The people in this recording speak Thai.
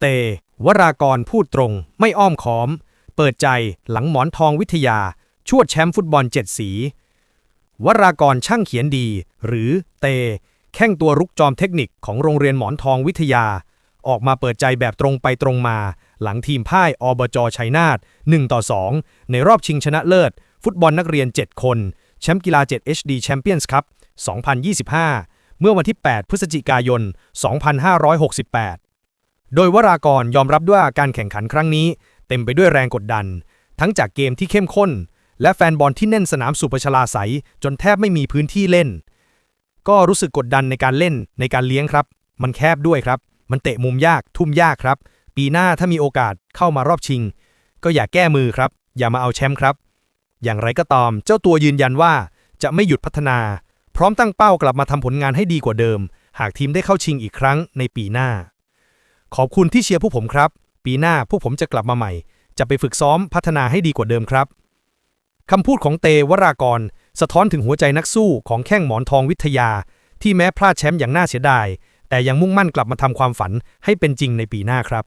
เต วรากรพูดตรง ไม่อ้อมค้อม เปิดใจหลังหมอนทองวิทยา ชวดแชมป์ฟุตบอลเจ็ดสี วรากรช่างเขียนดี หรือเต แข้งตัวรุกจอมเทคนิคของโรงเรียนหมอนทองวิทยา ออกมาเปิดใจแบบตรงไปตรงมา หลังทีมพ่ายอบจชัยนาท1ต่อ 2 ในรอบชิงชนะเลิศ ฟุตบอลนักเรียน 7 คนแชมป์กีฬา 7 HD Champions Cup 2025 เมื่อวันที่ 8 พฤศจิกายน 2568 โดยวรากรยอมรับด้วยว่าการแข่งขันครั้งนี้ เต็มไปด้วยแรงกดดัน ทั้งจากเกมที่เข้มข้น และแฟนบอลที่แน่นสนามสุประชลาใสยจนแทบไม่มีพื้นที่เล่น ก็รู้สึกกดดันในการเล่นในการเลี้ยงครับ มันแคบด้วยครับ มันเตะมุมยากทุ่มยากครับ ปีหน้าถ้ามีโอกาสเข้ามารอบชิง ก็อย่าแก้มือครับ อย่ามาเอาแชมป์ครับ อย่างไรก็ตามเจ้าตัวยืนยันว่าจะไม่หยุดพัฒนา พร้อมตั้งเป้ากลับมาทำผลงานให้ดีกว่าเดิม หากทีมได้เข้าชิงอีกครั้งในปีหน้า ขอบคุณที่เชียร์พวกผมครับ ปีหน้าพวกผมจะกลับมาใหม่ จะไปฝึกซ้อมพัฒนาให้ดีกว่าเดิมครับคำพูดของเตวรากร สะท้อนถึงหัวใจนักสู้ของแข้งหมอนทองวิทยา ที่แม้พลาดแชมป์อย่างน่าเสียดาย แต่ยังมุ่งมั่นกลับมาทำความฝันให้เป็นจริงในปีหน้าครับ